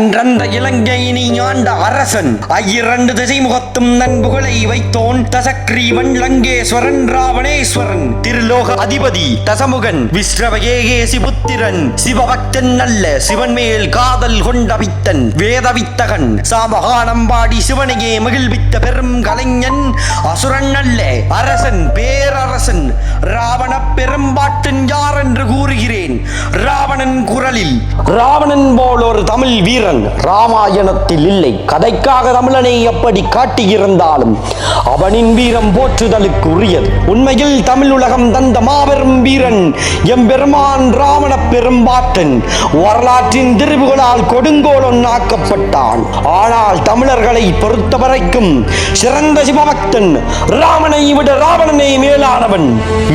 அன்றந்த இலங்கை நீ ஆண்ட அரசன். ஐயிரண்டு திசைமுகத்தும் நண்புகளை வைத்தோன் தசக்ரீவன் லங்கேஸ்வரன் ராவணேஸ்வரன். திருலோக அதிபதி தசமுகன் விஸ்ரவகேகேசி புத்திரன். சிவபக்தன் அல்ல சிவன் மேல் காதல் கொண்ட வித்தன் வேதவித்தகன் சாமகானம்பாடி சிவனையே மகிழ்வித்த பெரும் கலைஞன். அசுரன் அல்ல அரசன் பேரரசன். ராவண பெரும்பாட்டன் யார் என்று கூறுகிறேன். ராவணன் குரலில் ராவணன் போல் ஒரு தமிழ் வீரன் ராமாயணத்தில் இல்லை. கதைக்காக தமிழனை எப்படி காட்டியிருந்தாலும் அவனின் வீரம் போற்றுதலுக்கு உரியது உண்மையில் தமிழ் உலகம் தந்த மாபெரும் வீரன் எம்பெருமான் ராவண பெரும்பாட்டன் வரலாற்றின் திருவுகளால் கொடுங்கோலன் ஆக்கப்பட்டான். ஆனால் தமிழர்களை பொறுத்தவரைக்கும் சிறந்த சிவபக்தன் ராமனை விட ராவணனை மேலானவன்.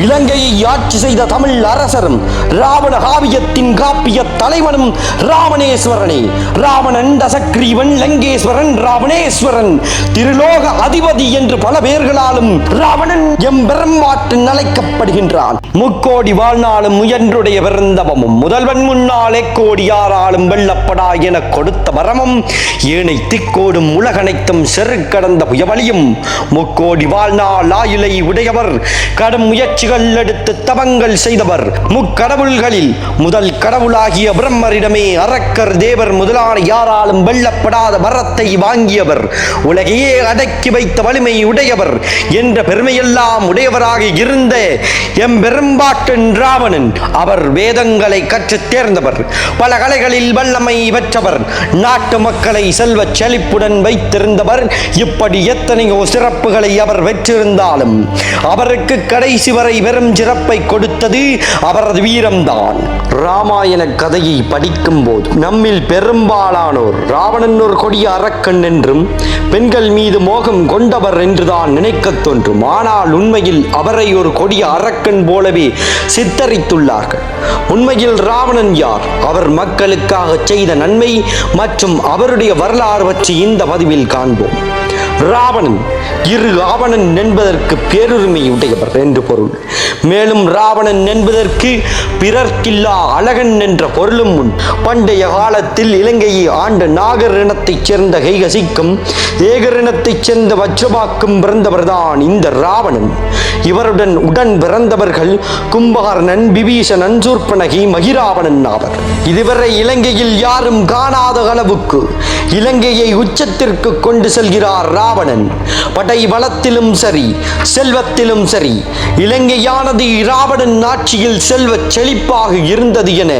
இலங்கையை ஆட்சி செய்த தமிழ் அரசரும் ராவண காவியத்தின் காப்பிய தலைவனும் ராமணேஸ்வரனே ராவணன் தசக்ரீவன் லங்கேஸ்வரன் ராவணேஸ்வரன். திருலோக அதிபதி என்று பல பெயர்களாலும் ராவணன் எம் எம்பெருமாட்டின் அழைக்கப்படுகின்றான் முக்கோடி வாழ்நாளும் முயன்றுடைய பிறந்தவமும் முதல்வன் முன்னாலே கோடி யாராலும் வெல்லப்படா என கொடுத்த வரமும் ஏனை திக்கோடும் உலகனைத்தும் செருக்கடந்த புயவலியும் முக்கோடி வாழ்நாள் ஆயுளை உடையவர் கடும் முயற்சிகள் எடுத்து தவங்கள் செய்தவர். முக்கடவுள்களில் முதல் கடவுளாகிய பிரம்மரிடமே அரக்கர் தேவர் முதலாம் முதலான யாராலும் வெல்லப்படாத வரத்தை வாங்கியவர் உலகையே அடக்கி வைத்த வலிமை உடையவர் என்ற பெருமையெல்லாம் உடையவராக இருந்த எம் பெரும்பாட்டன் ராவணன். அவர் வேதங்களை கற்றுத் தேர்ந்தவர். பல கலைகளில் வல்லமை பெற்றவர். நாட்டு மக்களை செல்வச் செழிப்புடன் வைத்திருந்தவர். இப்படி எத்தனையோ சிறப்புகளை அவர் பெற்றிருந்தாலும் அவருக்கு கடைசி வரை வெறும் சிறப்பை கொடுத்தது அவரது வீரம்தான். ராமாயண கதையை படிக்கும் போது நம்மில் பெரும்பாலானோர் ராவணன் ஒரு கொடிய அரக்கன் என்றும் பெண்கள் மீது மோகம் கொண்டவர் என்றுதான் நினைக்கத் தோன்றும். ஆனால் உண்மையில் அவரை ஒரு கொடிய அரக்கன் போலவே சித்தரித்துள்ளார்கள். உண்மையில் ராவணன் யார்? அவர் மக்களுக்காக செய்த நன்மை மற்றும் அவருடைய வரலாறு பற்றி இந்த பதிவில் காண்போம். ராவணன் இரு ராவணன் என்பதற்கு பேருரிமை உடையவர் என்று பொருள். மேலும் ராவணன் என்பதற்கு பிறர்க்கில்லா அழகன் என்ற பொருளும் உண்டு. பண்டைய காலத்தில் இலங்கையை ஆண்ட நாகர் இனத்தைச் சேர்ந்த கைகசிக்கும் ஏகரினத்தைச் சேர்ந்த வஜ்ரபாக்கும் பிறந்தவர்தான் இந்த ராவணன். இவருடன் உடன் பிறந்தவர்கள் கும்பகர்ணன் விபீஷணன் சூர்பனகி மகிராவணன் ஆவர். இதுவரை இலங்கையில் யாரும் காணாத அளவுக்கு இலங்கையை உச்சத்திற்கு கொண்டு செல்கிறார் ராவணன். படை வளத்திலும் சரி செல்வத்திலும் சரி இலங்கையானது இராவணன் ஆட்சியில் செல்வ செழிப்பாக இருந்தது என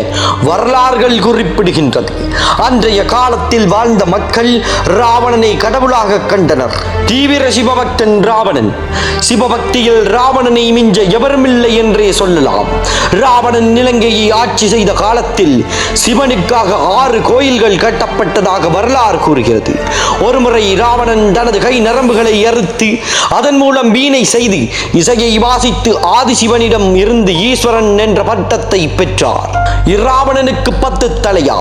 வரலாறுகள் குறிப்பிடுகின்றது. அன்றைய காலத்தில் வாழ்ந்த மக்கள் ராவணனை கடவுளாக கண்டனர். தீவிர சிவபக்தன் ராவணன். சிவபக்தியில் ராவணனை மிஞ்ச எவருமில்லை என்றே சொல்லலாம். ராவணன் இலங்கையை ஆட்சி செய்த காலத்தில் சிவனுக்காக ஆறு கோயில்கள் கட்டப்பட்டதாக வரலாறு கூறுகிறது. ஒருமுறை ராவணன் தனது கை நரம்புகளை எறுத்து அதன் மூலம் வீணை செய்து இசையை வாசித்து ஆதிசிவனிடம் இருந்து ஈஸ்வரன் என்ற பட்டத்தை பெற்றார். இராவணனுக்கு பத்து தலையா.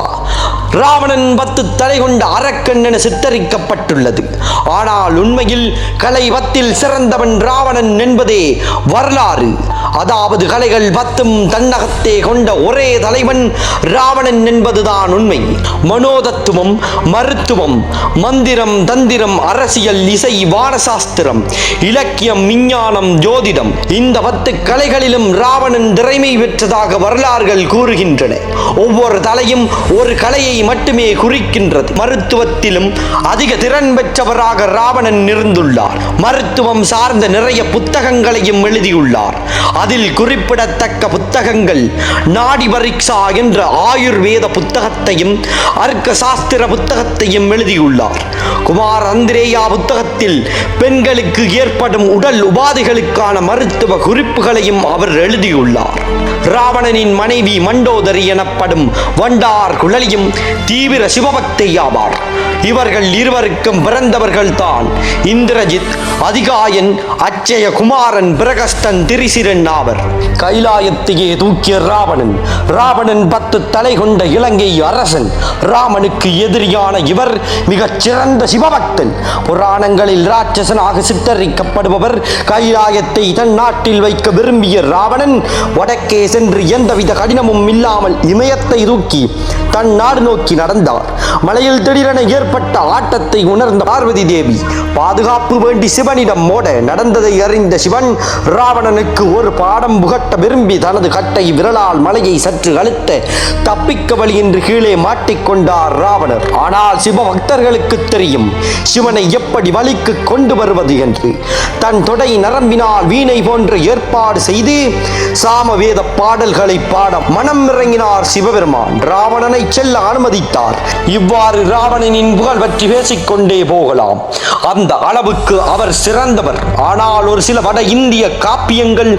ராவணன் பத்து தலை கொண்ட அரக்கன் என சித்தரிக்கப்பட்டுள்ளது. ஆனால் உண்மையில் கலை பத்தில் சிறந்தவன் ராவணன் என்பதே வரலாறு. அதாவது கலைகள் பத்தும் தன்னகத்தே கொண்ட ஒரே தலைவன் ராவணன் என்பதுதான் உண்மை. மனோதத்துவம் மருத்துவம் மந்திரம் தந்திரம் அரசியல் இசை வானசாஸ்திரம் இலக்கியம் விஞ்ஞானம் ஜோதிடம் இந்த பத்து கலைகளிலும் ராவணன் திறமை பெற்றதாக வரலாறுகள் கூறுகின்றன. ஒவ்வொரு தலையும் ஒரு கலையை மட்டுமே குறிக்கின்றது. மருத்துவத்திலும் அதிக திறன் பெற்றவராக ராவணன் இருந்துள்ளார். மருத்துவம் சார்ந்த நிறைய புத்தகங்களையும் எழுதியுள்ளார். அதில் குறிப்பிடத்தக்க புத்தகங்கள் நாடி பரீட்சா என்ற ஆயுர்வேத புத்தகத்தையும் அர்க்க சாஸ்திர புத்தகத்தையும் எழுதியுள்ளார். குமார் அந்திரேயா புத்தகத்தில் பெண்களுக்கு ஏற்படும் உடல் உபாதைகளுக்கான மருத்துவ குறிப்புகளையும் அவர் எழுதியுள்ளார். ராவணனின் மனைவி மண்டோதரி எனப்படும் வண்டார் குழலியும் தீவிர சிவபக்தை ஆவார். இவர்கள் இருவருக்கும் பிறந்தவர்கள் தான் இந்திரஜித் அதிகாயன் அச்சய குமாரன் பிரகஸ்தன் திரிசிரன் ஆவர். கைலாயத்தையே தூக்கிய ராவணன் ராவணன் பத்து தலை கொண்ட இலங்கை அரசன் ராமனுக்கு எதிரியான இவர் மிகச் சிறந்த சிவபக்தன். புராணங்களில் ராட்சசனாக சித்தரிக்கப்படுபவர் கைலாயத்தை தன் நாட்டில் வைக்க விரும்பிய ராவணன் வடக்கே சென்று எந்தவித கடினமும் இல்லாமல் இமயத்தை தூக்கி தன் நாடு நோக்கி நடந்தார். மலையில் திடீரென ஏற்பட்ட ஆட்டத்தை உணர்ந்த பார்வதி தேவி பாதுகாப்பு வேண்டி சிவனிடம் மோட நடந்ததை அறிந்த சிவன் ராவணனுக்கு ஒரு பாடம் புகட்ட விரும்பி தனது கட்டை விரலால் மலையை சற்று அழுத்த தப்பிக்க வழி என்று கீழே மாட்டிக்கொண்டார் ராவணர். ஆனால் சிவ பக்தர்களுக்கு தெரியும் சிவனை எப்படி வழிக்கு கொண்டு வருவது என்று. தன் தொடை நரம்பினால் வீணை போன்ற ஏற்பாடு செய்து சாமவேத பாடல்களை பாட மனம் இறங்கினார் சிவபெருமான். ராவணனை செல்ல அனுமதித்தார். இவ்வாறு ராவணனின் புகழ் பற்றி பேசிக்கொண்டே போகலாம். அந்த அளவுக்கு அவர் சிறந்தவர். ஆனால் ஒரு சில வட இந்திய காப்பியங்கள்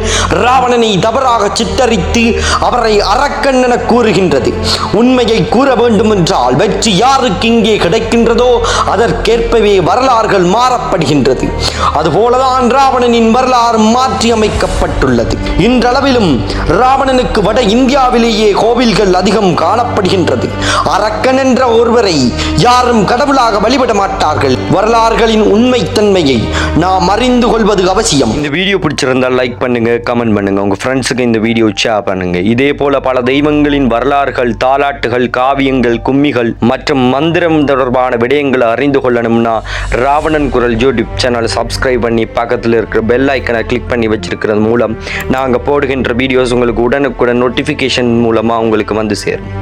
ராவணனை தவறாக சித்தரித்து அவரை அரக்கன் என கூறுகின்றது. உண்மையை கூற வேண்டும் என்றால் வெற்றி யாருக்கு இங்கே கிடைக்கின்றதோ அதற்கேற்பவே வரலாறுகள் மாறப்படுகின்றது. அதுபோலதான் ராவணனின் வரலாறு மாற்றி அமைக்கப்பட்டுள்ளது இன்றளவிலும் ராவணனுக்கு வட இந்தியாவிலேயே கோவில்கள் அதிகம் காணப்படுகின்றது. அரக்கன் என்ற ஒருவரை யாரும் கடவுளாக வழிபட மாட்டார்கள். வரலாறுகளின் உண்மைத்தன்மையை நாம் அறிந்து கொள்வது அவசியம். இந்த வீடியோ பிடிச்சிருந்தால் லைக் பண்ணுங்க கமெண்ட் பண்ணுங்க. உங்க ஃப்ரெண்ட்ஸுக்கு இந்த வீடியோ ஷேர் பண்ணுங்க. இதே போல பல தெய்வங்களின் வரலாறுகள் தாலாட்டுகள் காவியங்கள் கும்மிகள் மற்றும் மந்திரம் தொடர்பான விடயங்களை அறிந்து கொள்ளணும்னா ராவணன் குரல் யூடியூப் சேனலை சப்ஸ்கிரைப் பண்ணி பக்கத்தில் இருக்கிற பெல் ஐக்கனை கிளிக் பண்ணி வச்சிருக்கிறது மூலம் நாங்கள் போடுகின்ற வீடியோஸ் உங்களுக்கு உடனுக்குடன் நோட்டிஃபிகேஷன் மூலமாக உங்களுக்கு வந்து சேரும்.